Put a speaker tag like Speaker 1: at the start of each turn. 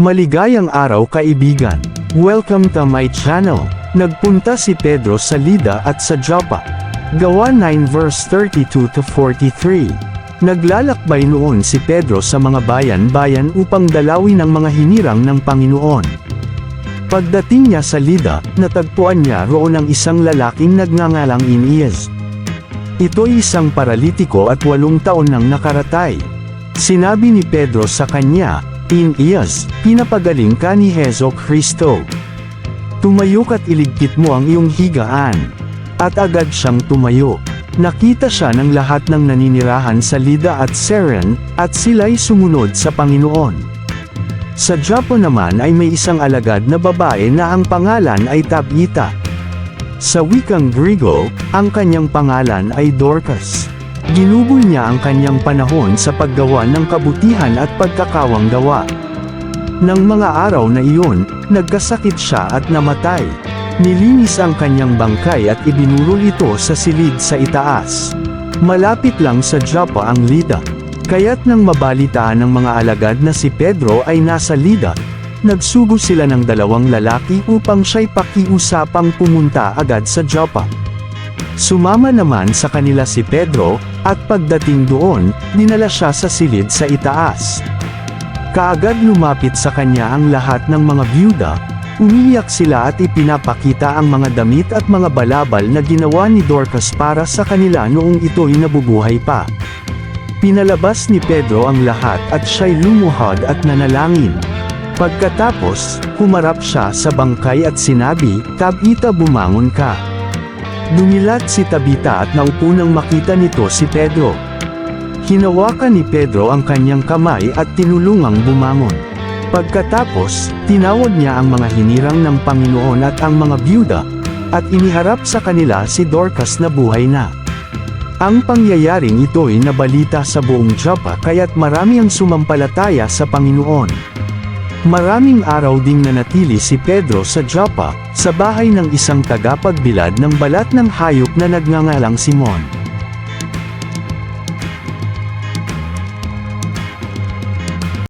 Speaker 1: Maligayang araw kaibigan. Welcome to my channel. Nagpunta si Pedro sa Lida at sa Joppa. Gawa 9 verse 32 to 43. Naglalakbay noon si Pedro sa mga bayan-bayan upang dalawin ang mga hinirang ng Panginoon. Pagdating niya sa Lida, natagpuan niya roon ang isang lalaking nagngangalang Inies. Ito'y isang paralitiko at walong taon nang nakaratay. Sinabi ni Pedro sa kanya, Inies, pinapagaling ka ni Hezo Kristo. Tumayo ka't iligpit mo ang iyong higaan. At agad siyang tumayo. Nakita siya ng lahat ng naninirahan sa Lida at Seren, at sila'y sumunod sa Panginoon. Sa Japan naman ay may isang alagad na babae na ang pangalan ay Tabita. Sa wikang Grigo, ang kanyang pangalan ay Dorcas. Ginugol niya ang kanyang panahon sa paggawa ng kabutihan at pagkakawang gawa. Nang mga araw na iyon, nagkasakit siya at namatay. Nilinis ang kanyang bangkay at ibinurol ito sa silid sa itaas. Malapit lang sa Joppa ang Lida. Kaya't nang mabalitaan ng mga alagad na si Pedro ay nasa Lida, nagsugo sila ng dalawang lalaki upang siya'y pakiusapang pumunta agad sa Joppa. Sumama naman sa kanila si Pedro, at pagdating doon, dinala siya sa silid sa itaas. Kaagad lumapit sa kanya ang lahat ng mga byuda, umiiyak sila at ipinapakita ang mga damit at mga balabal na ginawa ni Dorcas para sa kanila noong ito'y nabubuhay pa. Pinalabas ni Pedro ang lahat at siya'y lumuhod at nanalangin. Pagkatapos, humarap siya sa bangkay at sinabi, Tabita bumangon ka. Dumilat si Tabita at naupo nang makita nito si Pedro. Hinawakan ni Pedro ang kanyang kamay at tinulungang bumangon. Pagkatapos, tinawag niya ang mga hinirang ng Panginoon at ang mga byuda, at iniharap sa kanila si Dorcas na buhay na. Ang pangyayaring ito'y nabalita sa buong Joppa kaya't marami ang sumampalataya sa Panginoon. Maraming araw ding nanatili si Pedro sa Joppa, sa bahay ng isang tagapagbilad ng balat ng hayop na nagngangalang Simon.